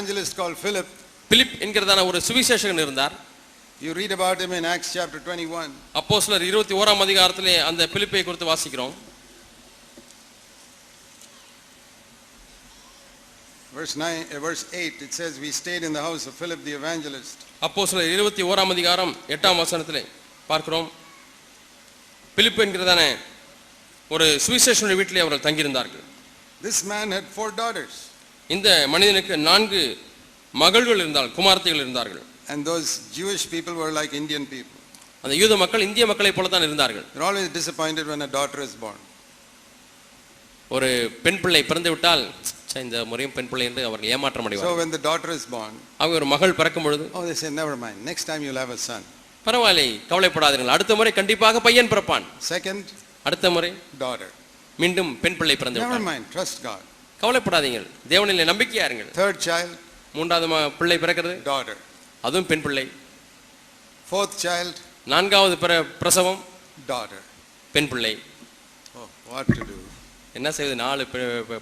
evangelist called Philip. Philip என்கிறதான ஒரு சுவிசேஷகன் இருந்தார் You read about him in Acts chapter 21. அப்போஸ்தலர் இருபத்தி ஓராம் அதிகாரத்திலே அந்த பிலிப்பை குறித்து வாசிக்கிறோம் Verse 9, uh, verse 8, it says, We stayed in the house of Philip the evangelist. அப்போஸ்தலர் இருபத்தி ஓராம் அதிகாரம் எட்டாம் வசனத்திலே பார்க்கிறோம் பிலிப் என்கிறதான ஒரு சுவிசேஷனுடைய வீட்டிலே அவர்கள் தங்கியிருந்தார்கள் This man had four daughters, இந்த மனிதனுக்கு நான்கு மகள்கள் இருந்தார்கள் குமார்த்திகள் இருந்தார்கள் and those Jewish people were like Indian people. அந்த யூத மக்கள் இந்திய மக்களைப் போல தான் இருந்தார்கள் They're always disappointed when a daughter is born. ஒரு பெண் பிள்ளை பிறந்து விட்டால் இந்த முறையும் பெண் பிள்ளை என்று அவர்கள் ஏமாற்றம் So அடைவார்கள் when the daughter is born, அவங்க ஒரு மகள் பிறக்கும் பொழுது oh, they say, Never mind, next time you'll have a son. பரவாயில்லை கவலைப்படாதீர்கள் அடுத்த முறை கண்டிப்பாக பையன் பிறப்பான் Second, அடுத்த முறை daughter. மீண்டும் பெண் பிள்ளை பிறந்து Never mind, trust God. கவலைப்படாதீங்கள் தேவனிலே நம்பிக்கையா இருங்கள் Third child, மூன்றாவது பிள்ளை பிறக்கிறது daughter. அதுவும் பெண் பிள்ளை Fourth child, நான்காவது பிற பிரசவம் daughter. பெண் பிள்ளை Oh, what to do? என்ன செய்வது நாலு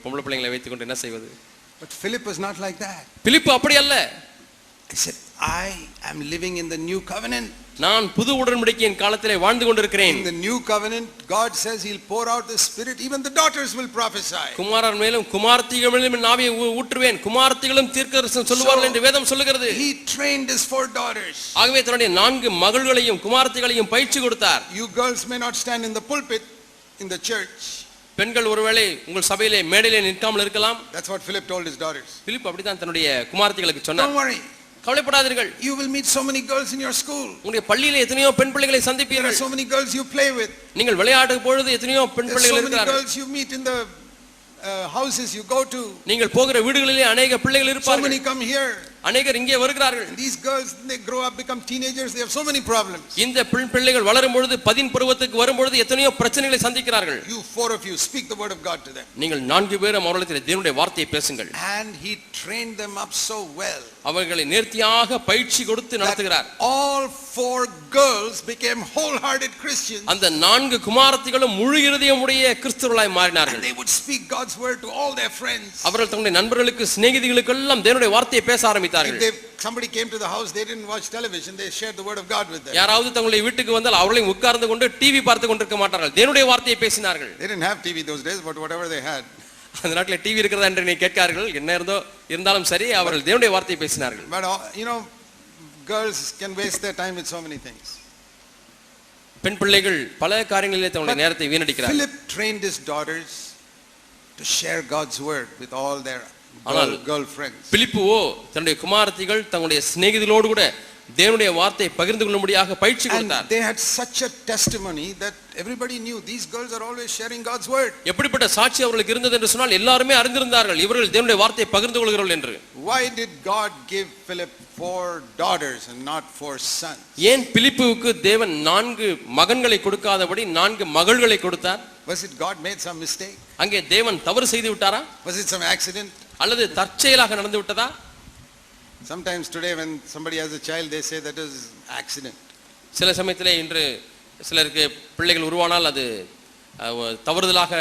பொம்பளை பிள்ளைங்களை வைத்துக்கொண்டு என்ன செய்வது But Philip was not like that. பிலிப்பு அப்படி அல்ல I am living in the new covenant. நான் புது உடன்படிக்கையின் காலத்திலே வாழ்ந்து கொண்டிருக்கிறேன் In the new covenant, God says He'll pour out the Spirit, even the daughters will prophesy. குமாரர் மேலும் குமார்த்திகள் மேலும் என் ஆவியை ஊற்றுவேன் குமார்த்திகளும் தீர்க்கதரிசனம் சொல்லுவார்கள் என்று வேதம் சொல்லுகிறது He trained his four daughters. ஆகவே தன்னுடைய நான்கு மகள்களையும் குமார்த்திகளையும் பயிற்சி கொடுத்தார் You girls may not stand in the pulpit in the church. பெண்கள் ஒருவேளை உங்கள் சபையிலே மேடையிலே நிற்காமல் இருக்கலாம் That's what Philip told his daughters. Philip அப்படித்தான் தன்னுடைய குமார்த்திகளுக்கு சொன்னார் Don't worry, கவலைப்படாதீர்கள் you will meet so many girls in your school. உங்களுடைய பள்ளியிலே எத்தனையோ பெண் பிள்ளைகளை There are சந்திப்பீர்கள் so many girls you play with. நீங்கள் விளையாடும் பொழுது எத்தனையோ பெண் There are பிள்ளைகள் so many இருக்கிறார்கள் girls you meet in the uh, houses you go to. நீங்கள் போகிற வீடுகளிலே அநேக பிள்ளைகள் So இருப்பார்கள் many come here. அநேகர் இங்கே வருகிறார்கள் And these girls, they grow up, become teenagers, they have so many problems. இந்த பெண் பிள்ளைகள் வளரும் பொழுது பதின் பருவத்துக்கு வரும் பொழுது எத்தனையோ பிரச்சனைகளை சந்திக்கிறார்கள் You four of you speak the word of God to them. நீங்கள் நான்கு பேரும் அவர்களிடத்தில் தேவனுடைய வார்த்தையை பேசுங்கள் And he trained them up so well. அவர்களை நேர்த்தியாக பயிற்சி கொடுத்து நடத்துகிறார் that all four girls became wholehearted Christians. அந்த நான்கு குமாரத்திகளும் முழு இருதயமுடைய கிறிஸ்தவர்களாய் And மாறினார்கள் they would speak God's word to all their friends. அவர்கள் தங்களுடைய நண்பர்களுக்கு சிநேகிதிகளுக்கெல்லாம் தேவனுடைய வார்த்தையை பேச ஆரம்பித்தார்கள் they, somebody came to the house, they didn't watch television, they shared the word of God with them. யாராவது தங்களுடைய வீட்டுக்கு வந்தால் அவர்களையும் உட்கார்ந்து கொண்டு டிவி பார்த்து கொண்டிருக்க மாட்டார்கள் தேவனுடைய வார்த்தையை பேசினார்கள் They didn't have TV those days, but whatever they had. அந்த நாட்டில் டிவி இருக்கிறதா என்று நீ கேட்கார்கள் என்ன இருந்தோ இருந்தாலும் சரி அவர்கள் தேவனுடைய வார்த்தையை பேசினார்கள் you know, girls can waste their time with so many things. பெண் பிள்ளைகள் பல காரியங்களிலே தங்களுடைய நேரத்தை வீணடிக்கிறார்கள் Philip trained his daughters to share God's word with all their girl, girlfriends. பிலிப்புவோ தன்னுடைய குமாரத்திகள் தங்களுடைய சிநேகிதிகளோடு கூட தேவனுடைய வார்த்தையை பகிர்ந்து கொள்ளும்படியாக பயிற்சி கொடுத்தார் they had such a testimony that everybody knew these girls are always sharing God's word. எப்படிப்பட்ட சாட்சி அவர்களுக்கு இருந்தது என்று சொன்னால் எல்லாருமே அறிந்திருந்தார்கள் இவர்கள் தேவனுடைய வார்த்தையை பகிர்ந்து கொள்கிறார்கள் என்று Why did God give Philip four daughters and not four sons? ஏன் பிலிப்புவுக்கு தேவன் நான்கு மகன்களை கொடுக்காதபடி நான்கு மகள்களை கொடுத்தார் Was it God made some mistake? அங்கே தேவன் தவறு செய்து விட்டாரா Was it some accident? அல்லது தற்செயலாக நடந்து விட்டதா Sometimes today when somebody has a child, they say that is accident. சில சமயத்திலே இன்று சிலருக்கு பிள்ளைகள் உருவானால் அது அஹ், ஒ- தவறுதலாக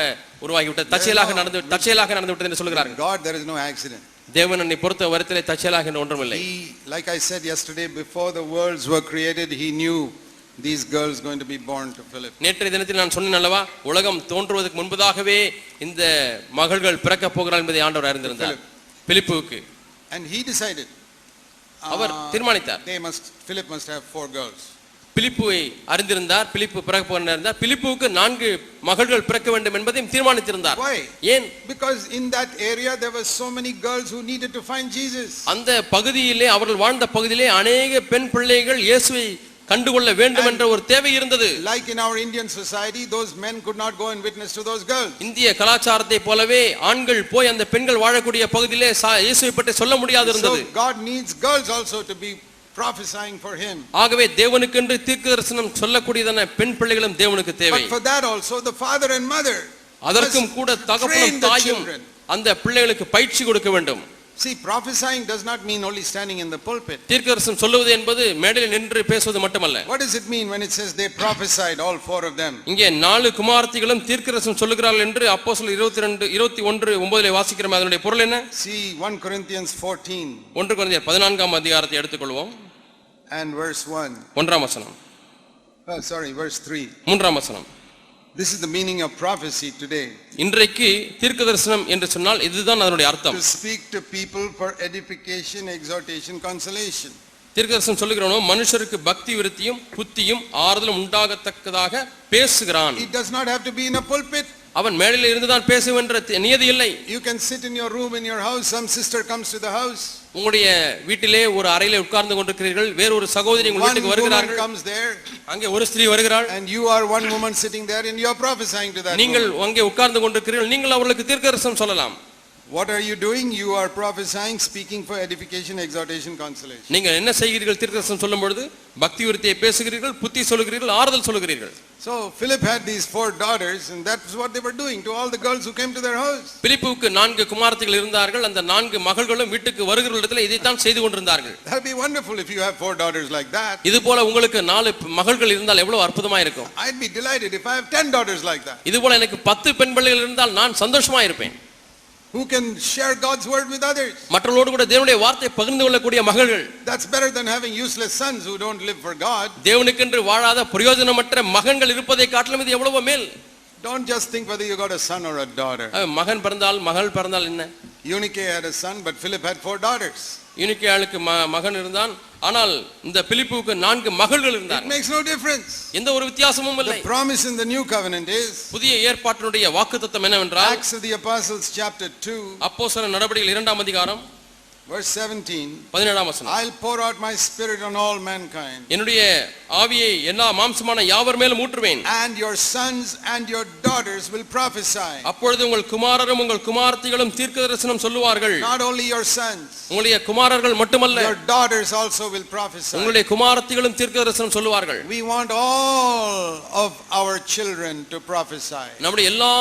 உருவாகிவிட்டது தற்செயலாக நடந்து தற்செயலாக நடந்து விட்டது என்று சொல்கிறார்கள் God, there is no accident. தேவன் என்னை பொறுத்த வரத்திலே தற்செயலாக என்று ஒன்றுமில்லை He, like I said yesterday, before the worlds were created, he knew these girls going to be born to Philip. நேற்றைய தினத்தில் நான் சொன்னேன் அல்லவா உலகம் தோன்றுவதற்கு முன்பதாகவே இந்த மகள்கள் பிறக்கப் போகிறாள் என்பதை ஆண்டவர் அறிந்திருந்தார் பிலிப்புவுக்கு And he decided. Our தீர்மானித்தார் they must, Philip must have four girls. பிலிப்புவை அறிந்திருந்தார் பிலிப்பு பிறக்க போகிறார் பிலிப்புவுக்கு நான்கு மகள்கள் பிறக்க வேண்டும் என்பதையும் தீர்மானித்திருந்தார்? ஏன் Because in that area there were so many girls who needed to find Jesus. அந்த பகுதியிலே அவர்கள் வாழ்ந்த பகுதியிலே அநேக பெண் பிள்ளைகள் இயேசுவை கண்டுகொள்ள வேண்டும் என்ற ஒரு தேவை இருந்தது Like in our Indian society, those men could not go and witness to those girls. இந்திய கலாச்சாரத்தை போலவே ஆண்கள் போய் அந்த பெண்கள் வாழக்கூடிய பகுதியிலே இயேசுவை பற்றி சொல்ல முடியாது So இருந்தது God needs girls also to be prophesying for him. ஆகவே தேவனுக்கென்று தீர்க்க தரிசனம் சொல்லக்கூடியதான பெண் பிள்ளைகளும் தேவனுக்கு தேவை But for that also, the father and mother அதற்கும் கூட தகப்பனும் தாயும். அந்த பிள்ளைகளுக்கு பயிற்சி கொடுக்க வேண்டும் See, prophesying does not mean only standing in the pulpit. தீர்க்கதரிசனம் சொல்லுவது என்பது மேடையில் நின்று பேசுவது மட்டுமல்ல What does it mean when it says they prophesied, all four of them? இங்கே நாலு குமார்த்திகளும் தீர்க்கதரிசனம் சொல்லுகிறார்கள் என்று அப்போ சொல்ல இருபத்தி ரெண்டு இருபத்தி ஒன்று ஒன்பதிலே வாசிக்கிறோம் அதனுடைய பொருள் என்ன See 1 Corinthians 14 ஒன்று குறைந்த பதினான்காம் அதிகாரத்தை எடுத்துக்கொள்வோம் and verse 1. ஒன்றாம் வசனம் Oh, sorry, verse 3. மூன்றாம் வசனம் This is the meaning of prophecy today. இன்றைக்கு தீர்க்க தரிசனம் என்று சொன்னால் இதுதான் அதனுடைய அர்த்தம் To speak to people for edification, exhortation, consolation. தீர்க்க தரிசனம் சொல்லுகிறவனோ மனுஷருக்கு பக்தி விருத்தியும் புத்தியும் ஆறுதலும் உண்டாகத்தக்கதாக பேசுகிறான் It does not have to be in a pulpit. அவன் மேடையில் இருந்துதான் பேசுவென்ற தி- நியதி இல்லை You can sit in your room in your house. Some sister comes to the house. உங்களுடைய வீட்டிலே ஒரு அறையிலே உட்கார்ந்து கொண்டிருக்கிறீர்கள். வேறொரு சகோதரி உங்கள் வீட்டுக்கு வருகிறார்கள். comes there. அங்கே ஒரு ஸ்திரீ வருகிறாள். And you are one woman sitting there and you are prophesying to that நீங்கள். அங்கே உட்கார்ந்து கொண்டிருக்கிறீர்கள். நீங்கள் அவர்களுக்கு தீர்க்கதரிசனம் சொல்லலாம். What are you doing? You are prophesying, speaking for edification, exhortation, consolation. நீங்கள் என்ன செய்கிறீர்கள் தீர்க்கதரிசனம் சொல்லும் பொழுது பக்தி விருத்தியை பேசுகிறீர்கள் புத்தி சொல்லுகிறீர்கள் ஆறுதல் சொல்லுகிறீர்கள் So Philip had these four daughters and that's what they were doing to all the girls who came to their house. பிலிப்புவுக்கு நான்கு குமாரத்திகள் இருந்தார்கள் அந்த நான்கு மகள்களும் வீட்டுக்கு வருகிற இடத்துல இதைத்தான் செய்து கொண்டிருந்தார்கள் That would be wonderful if you have four daughters like that. இது போல உங்களுக்கு நாலு மகள்கள் இருந்தால் எவ்வளவு அற்புதமா இருக்கும் I'd be delighted if I have ten daughters like that. இது போல எனக்கு பத்து பெண் பிள்ளைகள் இருந்தால் நான் சந்தோஷமா இருப்பேன் Who can share God's word with others. மற்றவர்களோடு கூட தேவனுடைய வார்த்தை பகிர்ந்து கொள்ளக்கூடிய மகள்கள் That's better than having useless sons who don't live for God. தேவனுக்கென்று வாழாத பிரயோஜனமற்ற மகன்கள் இருப்பதை காட்டிலும் இது எவ்வளவோ மேல் Don't just think whether you got a son or a daughter. அஹ், மகன் பிறந்தால் மகள் பிறந்தால் என்ன Eunike had a son, but Philip had four daughters. யூனிக்கியாளுக்கு ம- மகன் இருந்தான் ஆனால் இந்த பிலிப்புவுக்கு நான்கு மகள்கள் It இருந்தார் makes no difference. எந்த ஒரு வித்தியாசமும் இல்லை. The promise in the new covenant is புதிய ஏற்பாட்டினுடைய வாக்குத்தத்தம் என்னவென்றால் Acts of the Apostles chapter 2 அப்போஸ்தலர் நடவடிக்கைகள் இரண்டாம் அதிகாரம் verse 17. பதினேழாம் வசனம் I'll pour out my spirit on all mankind. என்னுடைய ஆவியை எல்லா மாம்சமான யாவர் மேலும் ஊற்றுவேன் And your sons and your daughters will prophesy. அப்பொழுது உங்கள் குமாரரும் உங்கள் குமார்த்திகளும் தீர்க்க தரிசனம் சொல்லுவார்கள் Not only your sons, உங்களுடைய குமாரர்கள் மட்டுமல்ல your daughters also will prophesy. உங்களுடைய குமாரத்திகளும் தீர்க்க தரிசனம் சொல்லுவார்கள் We want all of our children to prophesy. நம்முடைய எல்லா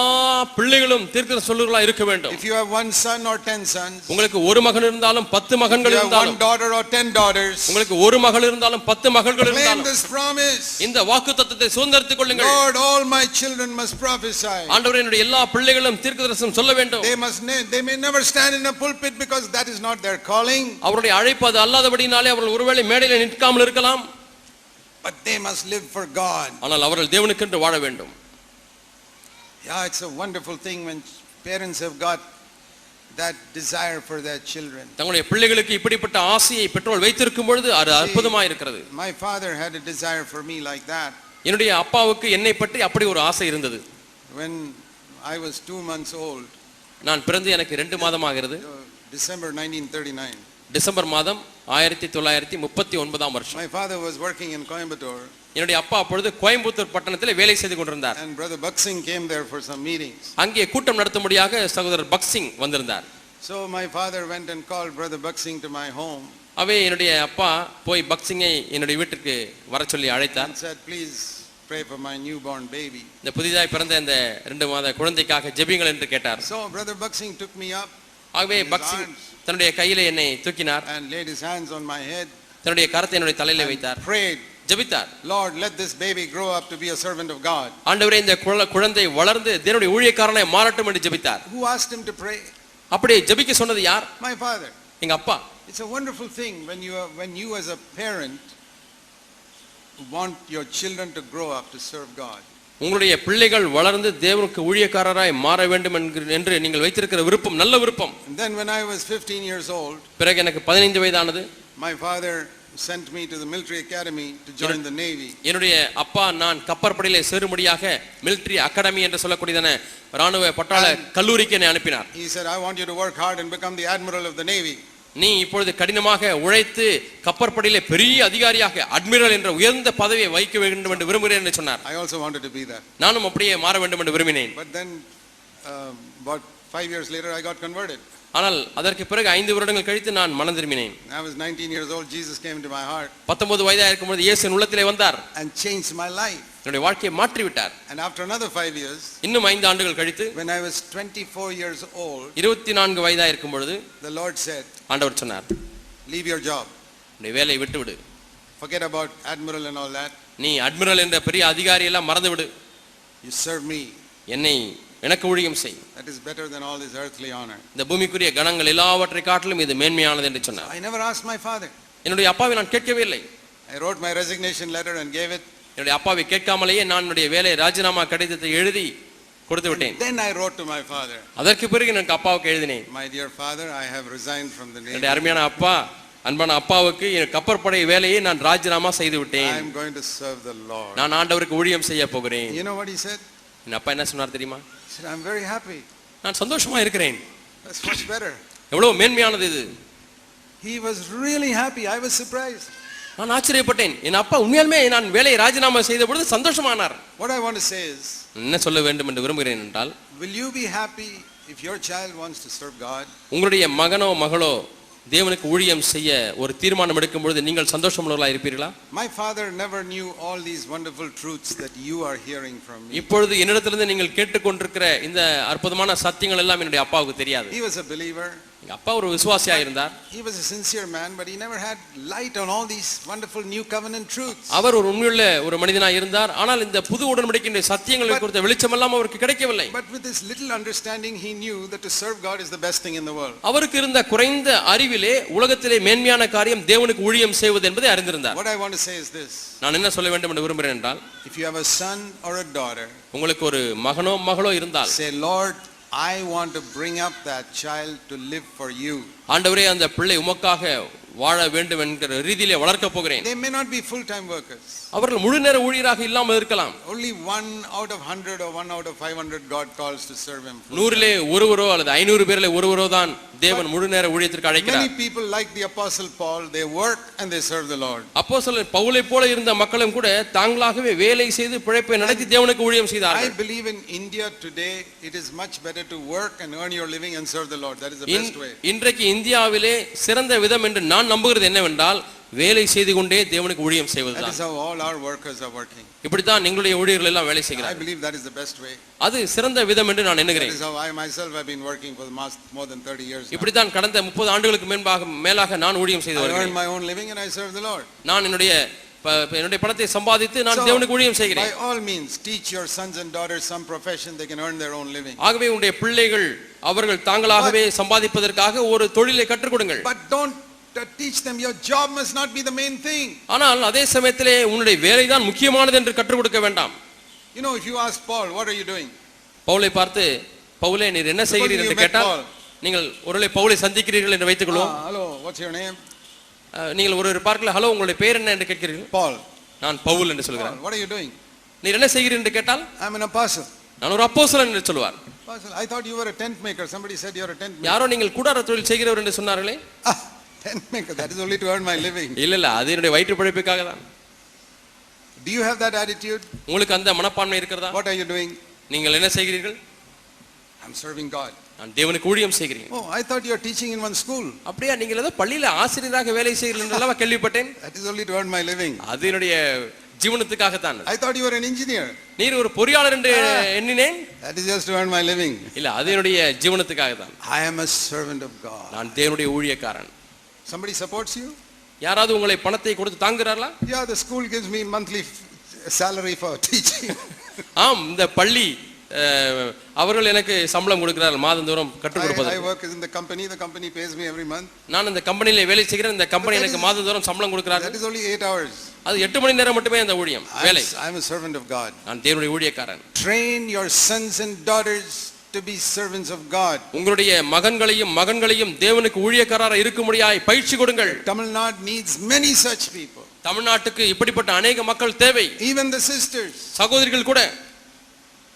பிள்ளைகளும் தீர்க்க சொல்லுகளா இருக்க வேண்டும் If you have one son or ten sons, உங்களுக்கு ஒரு மகன் இருந்தாலும் பத்து if மகன்கள் இருந்தாலும் daughter or ten daughters, உங்களுக்கு ஒரு மகள் இருந்தாலும் பத்து மகள்கள் இருந்தாலும் this promise. இந்த வாக்கு தத்துவத்தை சுதந்திரத்துக் கொள்ளுங்கள் Lord, all my children must prophesy. ஆண்டவர் என்னுடைய எல்லா பிள்ளைகளும் தீர்க்க தரிசனம் சொல்ல வேண்டும் They must, ne- they may never stand in a pulpit because that is not their calling, அவருடைய அழைப்பு அது அல்லாதபடினாலே அவர்கள் ஒருவேளை மேடையில் நிற்காமல் இருக்கலாம் but they must live for God. ஆனால் அவர்கள் தேவனுக்கென்று வாழ வேண்டும் Yeah, it's a wonderful thing when parents have got that desire for their children. தங்களுடைய பிள்ளைகளுக்கு இப்படிப்பட்ட ஆசையை பெற்றோர் வைத்திருக்கும் பொழுது அது அற்புதமா இருக்கிறது My father had a desire for me like that. என்னுடைய அப்பாவுக்கு என்னை பற்றி அப்படி ஒரு ஆசை இருந்தது When I was two months old, நான் பிறந்து எனக்கு ரெண்டு மாதமாகிறது uh, December 1939, டிசம்பர் மாதம் ஆயிரத்தி தொள்ளாயிரத்தி முப்பத்தி ஒன்பதாம் வருஷம் my father was working in Coimbatore என்னுடைய அப்பா அப்பொழுது கோயம்புத்தூர் பட்டணத்தில் வேலை செய்து கொண்டிருந்தார். And Brother Buxing came there for some meetings. அங்கே கூட்டம் நடத்தும்படியாக சகோதரர் பக்சிங் வந்திருந்தார். So my father went and called Brother Buxing to my home. அவே என்னுடைய அப்பா போய் பக்சிங்கை என்னுடைய வீட்டிற்கு வர சொல்லி அழைத்தார். Said, please pray for my newborn baby. இந்த புதிதாய் பிறந்த இந்த ரெண்டு மாத குழந்தைக்காக ஜெபிங்கள் என்று கேட்டார். So Brother Buxing took me up. ஆகவே பக்சிங். தன்னுடைய கையில என்னை தூக்கினார். and laid his hands on my head தன்னுடைய கரத்தை என்னுடைய தலையில வைத்தார். prayed, ஜெபித்தார் Lord, let this baby grow up to be a servant of God. ஆண்டவரே இந்த குழ- குழந்தை வளர்ந்து தேவனுடைய ஊழியக்காரனை மாறட்டும் என்று ஜெபித்தார் Who asked him to pray? அப்படியே ஜெபிக்க சொன்னது யார் My father. எங்க அப்பா It's a wonderful thing when you, are, when you as a parent want your children to grow up to serve God. உங்களுடைய பிள்ளைகள் வளர்ந்து தேவனுக்கு ஊழியக்காரராய் மாற வேண்டும் என்று நீங்கள் வைத்திருக்கிற விருப்பம் நல்ல விருப்பம் then when I was 15 years old, பிறகு எனக்கு பதினைந்து வயதானது my father sent me to the military academy to join the Navy. என்னுடைய அப்பா நான் கப்பற்படையிலே சேரும்படியாக மிலிட்டரி அகாடமி என்று சொல்லக்கூடியதான ராணுவ பட்டாள கல்லூரிக்கு என்னை அனுப்பினார் He said, I want you to work hard and become the admiral of the Navy. நீ இப்பொழுது கடினமாக உழைத்து கப்பற்படையிலே பெரிய அதிகாரியாக அட்மிரல் என்ற உயர்ந்த பதவியை வைக்க வேண்டும் என்று விரும்புகிறேன் என்று சொன்னார் I also wanted to be that. நானும் அப்படியே மாற வேண்டும் என்று விரும்பினேன் then, um, about five years later, I got converted. ஆனால் அதற்கு பிறகு ஐந்து வருடங்கள் கழித்து நான் மனம் திரும்பினேன் I was 19 years old. Jesus came into my heart பத்தொன்பது வயதாக இருக்கும்போது இயேசு என் உள்ளத்திலே வந்தார் and changed my life. என்னுடைய வாழ்க்கையை மாற்றி விட்டார் And after another five years, இன்னும் ஐந்து ஆண்டுகள் கழித்து when I was 24 years old, இருபத்தி நான்கு வயதா இருக்கும் பொழுது the Lord said, ஆண்டவர் சொன்னார் leave your job. உன்னுடைய வேலையை விட்டு விடு Forget about admiral and all that. நீ அட்மிரல் என்ற பெரிய அதிகாரி எல்லாம் மறந்து விடு You serve me. என்னை எனக்கு ஊழியம் செய் That is better than all this earthly honor. இந்த பூமிக்குரிய கணங்கள் எல்லாவற்றை காட்டிலும் இது மேன்மையானது என்று சொன்னார் I never asked my father. என்னுடைய அப்பாவை நான் கேட்கவே இல்லை I wrote my resignation letter and gave it. என்னுடைய அப்பாவை கேட்காமலேயே நான் என்னுடைய வேலை ராஜினாமா கடிதத்தை எழுதி கொடுத்து விட்டேன் Then I wrote to my father, அதற்கு பிறகு எனக்கு அப்பாவுக்கு எழுதினேன் My dear father, I have resigned from the என்னுடைய Navy. அருமையான அப்பா அன்பான அப்பாவுக்கு என் கப்பற்படை வேலையை நான் ராஜினாமா செய்து I விட்டேன் am going to serve the Lord. நான் ஆண்டவருக்கு ஊழியம் செய்ய போகிறேன் You know what he said? என் அப்பா என்ன சொன்னார் தெரியுமா said, I'm very happy. நான் சந்தோஷமா இருக்கிறேன் That's much better. எவ்வளவு மேன்மையானது இது He was really happy. I was surprised. நான் ஆச்சரியப்பட்டேன் என் அப்பா உண்மையாலுமே நான் வேலையை ராஜினாமா செய்த பொழுது சந்தோஷமானார் What I want to say is, என்ன சொல்ல வேண்டும் என்று விரும்புகிறேன் என்றால் will you be happy if your child wants to serve God? உங்களுடைய மகனோ மகளோ தேவனுக்கு ஊழியம் செய்ய ஒரு தீர்மானம் எடுக்கும் பொழுது நீங்கள் சந்தோஷமுள்ளவர்களா இருப்பீர்களா My father never knew all these wonderful truths that you are hearing from me. இப்பொழுது என்னிடத்திலிருந்து நீங்கள் கேட்டுக்கொண்டிருக்கிற இந்த அற்புதமான சத்தியங்கள் எல்லாம் என்னுடைய அப்பாவுக்கு தெரியாது He was a believer. எங்க அப்பா ஒரு விசுவாசியா இருந்தார் He was a sincere man, but he never had light on all these wonderful new covenant truths. அவர் ஒரு உண்மையுள்ள ஒரு மனிதனா இருந்தார் ஆனால் இந்த புது உடன்படிக்கையின் சத்தியங்களை குறித்த வெளிச்சமெல்லாம் அவருக்கு கிடைக்கவில்லை But with this little understanding, he knew that to serve God is the best thing in the world. அவருக்கு இருந்த குறைந்த அறிவிலே உலகத்திலே மேன்மையான காரியம் தேவனுக்கு ஊழியம் செய்வது என்பதை அறிந்திருந்தார் What I want to say is this நான் என்ன சொல்ல வேண்டும் என்று விரும்புகிறேன் என்றால் if you have a son or a daughter, உங்களுக்கு ஒரு மகனோ மகளோ இருந்தால் say, Lord, I want to bring up that child to live for you. ஆண்டவரே அந்த பிள்ளை உமக்காக வாழ வேண்டும் என்கிற ரீதியிலே வளர்க்க போகிறேன் They may not be full time workers. அவர்கள் முழு நேர ஊழியராக இல்லாமல் இருக்கலாம் Only one out of hundred or one out of 500 God calls to serve him. full நூறிலே ஒருவரோ அல்லது ஐநூறு பேரிலே ஒருவரோ தான் தேவன் முழு நேர ஊழியத்திற்கு. அழைக்கிறார் Many people like the apostle Paul, they work and they serve the Lord. அப்போ சொல்ல பவுலை போல இருந்த மக்களும் கூட தாங்களாகவே வேலை செய்து பிழைப்பை நடத்தி தேவனுக்கு ஊழியம் I செய்தார்கள் believe in India today, it is much better to work and earn your living and serve the Lord. That is the best way. இன்றைக்கு இந்தியாவிலே சிறந்த விதம் என்று நான் நம்புகிறது என்னவென்றால் வேலை செய்து கொண்டே தேவனுக்கு ஊழியம் That செய்வதுதான் is how all our workers are working. இப்படித்தான் எங்களுடைய ஊழியர்கள் எல்லாம் வேலை I செய்கிறார்கள் believe that is the best way. அது சிறந்த விதம் என்று நான் That எண்ணுகிறேன் is how I myself have been working for the past more than 30 years now. இப்படித்தான் கடந்த முப்பது ஆண்டுகளுக்கு மேன்பாக மேலாக நான் ஊழியம் செய்து I earn வருகிறேன் my own living and I serve the Lord. நான் என்னுடைய ப- என்னுடைய பணத்தை சம்பாதித்து நான் So, தேவனுக்கு ஊழியம் By செய்கிறேன் all means, teach your sons and daughters some profession, they can earn their own living. ஆகவே உங்களுடைய பிள்ளைகள் அவர்கள் தாங்களாகவே சம்பாதிப்பதற்காக ஒரு தொழிலை கற்றுக் கொடுங்கள் don't uh, teach them your job must not be the main thing. ஆனால் அதே சமயத்திலே உன்னுடைய வேலைதான் முக்கியமானது என்று கற்றுக் கொடுக்க வேண்டாம் You know, if you ask Paul, what are you doing? பவுலை பார்த்து பவுலே நீர் என்ன செய்கிறீர் என்று கேட்டால். நீங்கள் ஒருவேளை பவுலை சந்திக்கிறீர்கள் என்று வைத்துக்கொள்வோம் hello, what's your name? அஹ், நீங்கள் ஒரு பார்க்கல ஹலோ உங்களுடைய பேர் என்ன என்று கேட்கிறீர்கள் Paul. நான் பவுல் என்று சொல்கிறேன் what are you doing? நீர் என்ன செய்கிறீர் என்று கேட்டால் I'm an apostle. நான் ஒரு அப்போஸ்தலன் என்று சொல்வார் Apostle, I thought you were a tent maker. Somebody said you're a tent maker. யாரோ நீங்கள் கூடார தொழில் செய்கிறவர் என்று சொன்னார்களே Ah, tent maker, that is only to earn my living. இல்ல இல்ல அது என்னுடைய வயிற்று பிழைப்புக்காக தான் Do you have that attitude? உங்களுக்கு அந்த மனப்பான்மை இருக்கிறதா What are you doing? நீங்கள் என்ன செய்கிறீர்கள் I'm serving God. நான் தேவனுக்கு ஊழியம் செய்கிறேன் Oh, I thought you're teaching in one school. அப்படியா நீங்கள் ஏதோ பள்ளியில ஆசிரியராக வேலை செய்கிறீர்கள் அல்லவா கேள்விப்பட்டேன் That is only to earn my living. அது என்னுடைய ஜீவனத்துக்காகத்தான் I thought you were an engineer. நீர் ஒரு பொறியாளர் என்று எண்ணினேன் That is just to earn my living. இல்ல அது என்னுடைய ஜீவனத்துக்காக தான் I am a servant of God. நான் தேவனுடைய ஊழியக்காரன் Somebody supports you? யாராவது உங்களை பணத்தை கொடுத்து தாங்குகிறார்களா Yeah, the school gives me monthly salary for teaching. ஆம் இந்த பள்ளி அவர்கள் எனக்கு சம்பளம் கொடுக்கிறார்கள் மாதந்தோறும் கற்றுக் I, I கொடுப்பது work in the company. The company pays me every month. நான் இந்த கம்பெனியில வேலை செய்கிறேன் இந்த கம்பெனி எனக்கு மாதந்தோறும் சம்பளம் கொடுக்கிறார்கள் That is only eight hours. அது எட்டு மணி நேரம் மட்டுமே அந்த ஊழியம் வேலை I'm a servant of God. நான் தேவனுடைய ஊழியக்காரன் Train your sons and daughters to be servants of God. உங்களுடைய மகன்களையும் மகன்களையும் தேவனுக்கு ஊழியக்காரராக இருக்கும்படியாய் பயிற்சி கொடுங்கள் Nadu needs many such people. தமிழ்நாட்டுக்கு இப்படிப்பட்ட அநேக மக்கள் தேவை Even the sisters. சகோதரிகள் கூட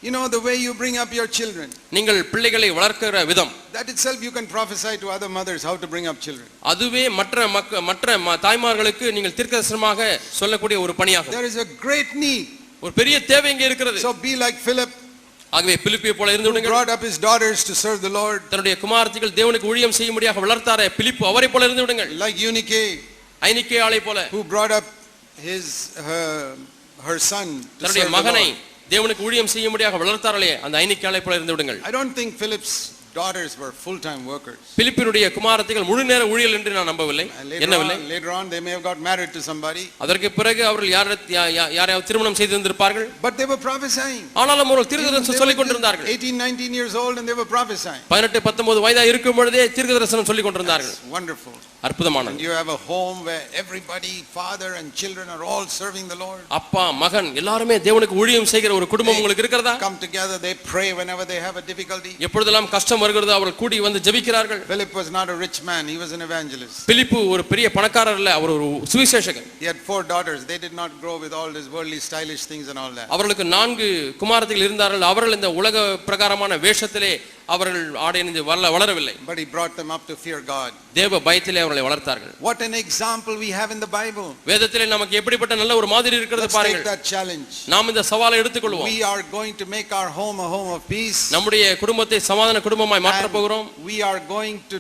You know, the way you bring up your children. நீங்கள் பிள்ளைகளை வளர்க்கிற விதம் That itself you can prophesy to other mothers how to bring up children. அதுவே மற்ற மக்க மற்ற ம- தாய்மார்களுக்கு நீங்கள் தீர்க்கதரிசனமாக சொல்லக்கூடிய ஒரு பணியாகும் There is a great need. ஒரு பெரிய தேவை இங்கே இருக்கிறது So be like Philip, ஆகவே பிலிப்பியை போல இருந்து who விடுங்கள் brought up his daughters to serve the Lord. தன்னுடைய குமாரத்திகள் தேவனுக்கு ஊழியம் செய்யும்படியாக வளர்த்தாரே பிலிப்பு அவரை போல இருந்து விடுங்கள் Like Eunice, ஐனிக்கே ஆளை போல who brought up his her, her son to தன்னுடைய serve the மகனை Lord. தேவனுக்கு ஊழியம் செய்யும்படியாக வளர்த்தார்களே அந்த ஐனிக்காலை போல இருந்து விடுங்கள் I don't think Philip's daughters were full-time workers. பிலிப்பினுடைய குமாரத்திகள் முழு நேர ஊழியல் என்று நான் நம்பவில்லை என்னவில்லை later on, they may have got married to somebody, அதற்கு பிறகு அவர்கள் யார யாரையாவது திருமணம் செய்திருந்திருப்பார்கள் but they were prophesying. ஆனாலும் அவர்கள் தீர்க்கதரிசனம் சொல்லிக் கொண்டிருந்தார்கள் 18, 19 years old and they were prophesying. பதினெட்டு பத்தொன்பது வயதா இருக்கும் பொழுதே தீர்க்கதரிசனம் சொல்லிக் கொண்டிருந்தார்கள் wonderful. And அற்புதமானது you have a home where everybody, father and children are all serving the Lord. அப்பா மகன் எல்லாருமே தேவனுக்கு ஊழியம் செய்கிற ஒரு குடும்பம் உங்களுக்கு இருக்கிறதா Come together, they pray whenever they have a difficulty. எப்பொழுதெல்லாம் கஷ்டம் வருகிறதோ அவர்கள் கூடி வந்து ஜெபிக்கிறார்கள் Philip was not a rich man, he was an evangelist. பிலிப்பு ஒரு பெரிய பணக்காரர் இல்ல அவர் ஒரு சுவிசேஷகன் He had four daughters. They did not grow with all these worldly, stylish things and all that. அவர்களுக்கு நான்கு குமாரத்திகள் இருந்தார்கள் அவர்கள் இந்த உலக பிரகாரமான வேஷத்திலே அவர்கள் ஆடையணிந்து வளர வளரவில்லை But he brought them up to fear God. தேவ பயத்திலே அவர்களை வளர்த்தார்கள் What an example we have in the Bible. வேதத்திலே நமக்கு எப்படிப்பட்ட நல்ல ஒரு மாதிரி இருக்கிறது பாருங்கள் that challenge. நாம் இந்த சவாலை எடுத்துக்கொள்வோம் We are going to make our home a home of peace. நம்முடைய குடும்பத்தை சமாதான குடும்பமாய் மாற்றப் போகிறோம் And we are going to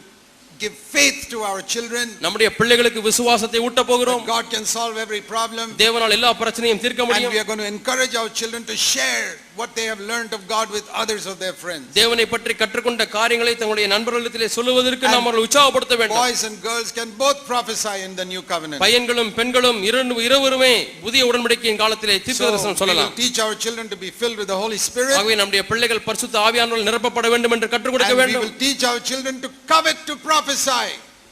give faith to our children. நம்முடைய பிள்ளைகளுக்கு விசுவாசத்தை ஊட்ட போகிறோம் God can solve every problem. தேவனால் எல்லா பிரச்சனையும் தீர்க்க And முடியும் we are going to encourage our children to share what they have learned of God with others of their friends. தேவனை பற்றி கற்றுக்கொண்ட காரியங்களை தங்களுடைய நண்பர்களிடத்திலே சொல்லுவதற்கு நாம் அவர்களை உற்சாகப்படுத்த வேண்டும் Boys and girls can both prophesy in the new covenant. பையன்களும் பெண்களும் இரண்டு இருவருமே புதிய உடன்படிக்கையின் காலத்திலே So தீர்க்கதரிசனம் we will சொல்லலாம் teach our children to be filled with the Holy Spirit. ஆகவே நம்முடைய பிள்ளைகள் பரிசுத்த ஆவியானவர்கள் நிரப்பப்பட வேண்டும் என்று கற்றுக் கொடுக்க And we வேண்டும் will teach our children to covet to prophesy.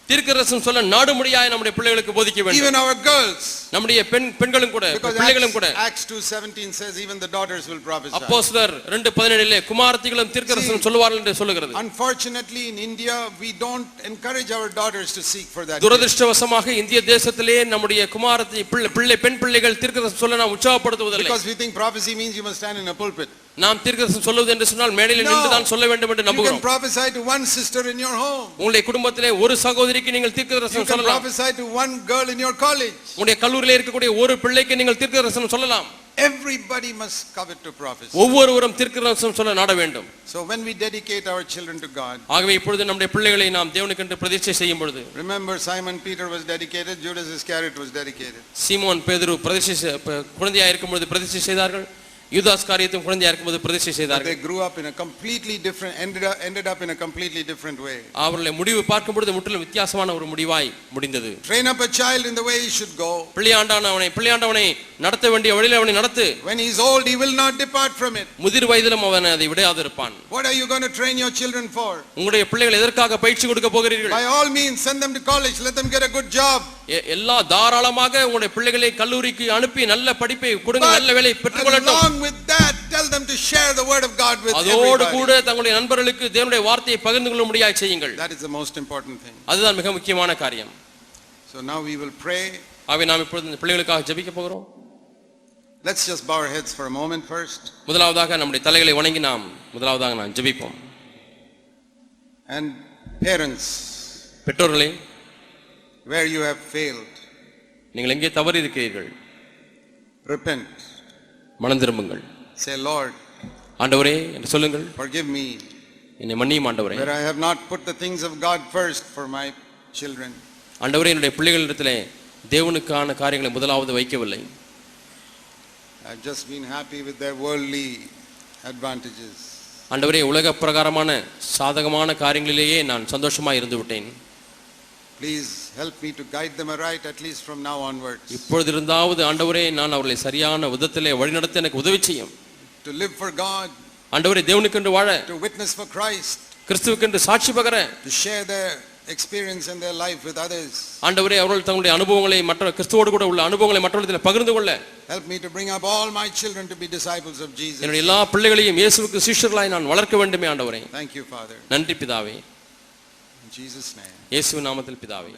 தீர்க்கதரிசனம் சொல்ல நாடுமுடியாய் நம்முடைய பிள்ளைகளுக்கு போதிக்க வேண்டும் Even our girls. நம்முடைய பெண் பெண்களும் கூட பிள்ளைகளும் கூட Acts, Acts 2.17 says even the daughters will prophesy. அப்போஸ்தலர் ரெண்டு பதினேழிலே குமாரத்திகளும் தீர்க்கதரிசனம் சொல்லுவார்கள் என்று சொல்லுகிறது Unfortunately, in India, we don't encourage our daughters to seek for that. துரதிருஷ்டவசமாக இந்திய தேசத்திலே நம்முடைய குமாரத்தை பிள்ளை பிள்ளை பெண் பிள்ளைகள் தீர்க்கதரிசனம் சொல்ல நாம் உற்சாகப்படுத்துவதில்லை Because we think prophecy means you must stand in a pulpit. நாம் தீர்க்கதரிசனம் சொல்லுவது என்று சொன்னால் மேடையில். நின்று தான் சொல்ல வேண்டும் என்று You can நம்புகிறோம் prophesy to one sister in your home. உங்களுடைய குடும்பத்திலே ஒரு சகோதரிக்கு நீங்கள் You தீர்க்கதரிசனம் can சொல்லலாம் prophesy to one girl in your college. உங்களுடைய கல்லூரியிலே இருக்கக்கூடிய ஒரு பிள்ளைக்கு நீங்கள் தீர்க்கதரிசனம் சொல்லலாம் Everybody must covet to prophesy. ஒவ்வொருவரும் தீர்க்கதரிசனம் சொல்ல நாட வேண்டும் So when we dedicate our children to God, ஆகவே இப்பொழுது நம்முடைய பிள்ளைகளை நாம் தேவனுக்கென்று பிரதிஷ்டை செய்யும் பொழுது remember Simon Peter was dedicated, Judas Iscariot was dedicated. சீமோன் பேதுரு பிரதிஷ்டை செ- ப- குழந்தையா இருக்கும்பொழுது பிரதிஷ்டை செய்தார்கள் யூதாஸ் காரியத்தும் குழந்தையா இருக்கும்போது பிரதிஷ்டை But செய்தார்கள் they grew up in a completely different, ended up, ended up in a completely different way. அவர்களுடைய முடிவு பார்க்கும் பொழுது முற்றிலும் வித்தியாசமான ஒரு முடிவாய் முடிந்தது Train up a child in the way he should go. பிள்ளையாண்டானவனை பிள்ளையாண்டவனை நடத்த வேண்டிய வழியில் அவனை நடத்து When he's old, he will not depart from it. முதிர் வயதிலும் அவன் அதை விடையாதிருப்பான் What are you going to train your children for? உங்களுடைய பிள்ளைகள் எதற்காக பயிற்சி கொடுக்க போகிறீர்கள் By all means, send them to college, let them get a good job. எல்லா தாராளமாக உங்களுடைய பிள்ளைகளை கல்லூரிக்கு அனுப்பி நல்ல படிப்பை கொடுங்க நல்ல வேலை பெற்றுக்கொள்ளட்டும் along with that, tell them to share the word of God with அதோடு கூட. தங்களுடைய நண்பர்களுக்கு தேவனுடைய வார்த்தையை பகிர்ந்து கொள்ள முடியாது செய்யுங்கள் That is the most important thing. அதுதான் மிக முக்கியமான காரியம் So now we will pray. ஆகவே நாம் இப்பொழுது இந்த பிள்ளைகளுக்காக ஜெபிக்க போகிறோம் Let's just bow our heads for a moment first. முதலாவதாக நம்முடைய தலைகளை வணங்கி நாம் முதலாவதாக நாம் ஜெபிப்போம் And parents, பெற்றோர்களே where you have failed, நீங்கள் எங்கே தவறி இருக்கிறீர்கள் repent. மனம் திரும்புங்கள். Say, Lord, ஆண்டவரே என்று சொல்லுங்கள். forgive me. என்னை மன்னியும் ஆண்டவரே. Where I have not put the things of God first for my children. ஆண்டவரே என்னுடைய பிள்ளைகளிடத்திலே தேவனுக்கான காரியங்களை முதலாவது வைக்கவில்லை. I've just been happy with their worldly advantages. ஆண்டவரே உலக பிரகாரமான சாதகமான காரியங்களிலேயே நான் சந்தோஷமா இருந்து விட்டேன் Please help me to guide them aright, at least from now onwards. இப்பொழுதிருந்தாவது ஆண்டவரே நான் அவர்களை சரியான விதத்திலே வழிநடத்த எனக்கு உதவி செய்யும் To live for God, ஆண்டவரே தேவனுக்கென்று வாழ to witness for Christ, கிறிஸ்துவுக்கென்று சாட்சி பகர to share their experience and their life with others. ஆண்டவரே அவர்கள் தங்களுடைய அனுபவங்களை மற்ற கிறிஸ்துவோடு கூட உள்ள அனுபவங்களை மற்றவர்களிடத்தில் பகிர்ந்து கொள்ள Help me to bring up all my children to be disciples of Jesus. என்னுடைய எல்லா பிள்ளைகளையும் இயேசுவுக்கு சீஷர்களாய் நான் வளர்க்க வேண்டுமே ஆண்டவரே Thank you, Father. நன்றி பிதாவே In Jesus' name. இயேசு நாமத்தில் பிதாவே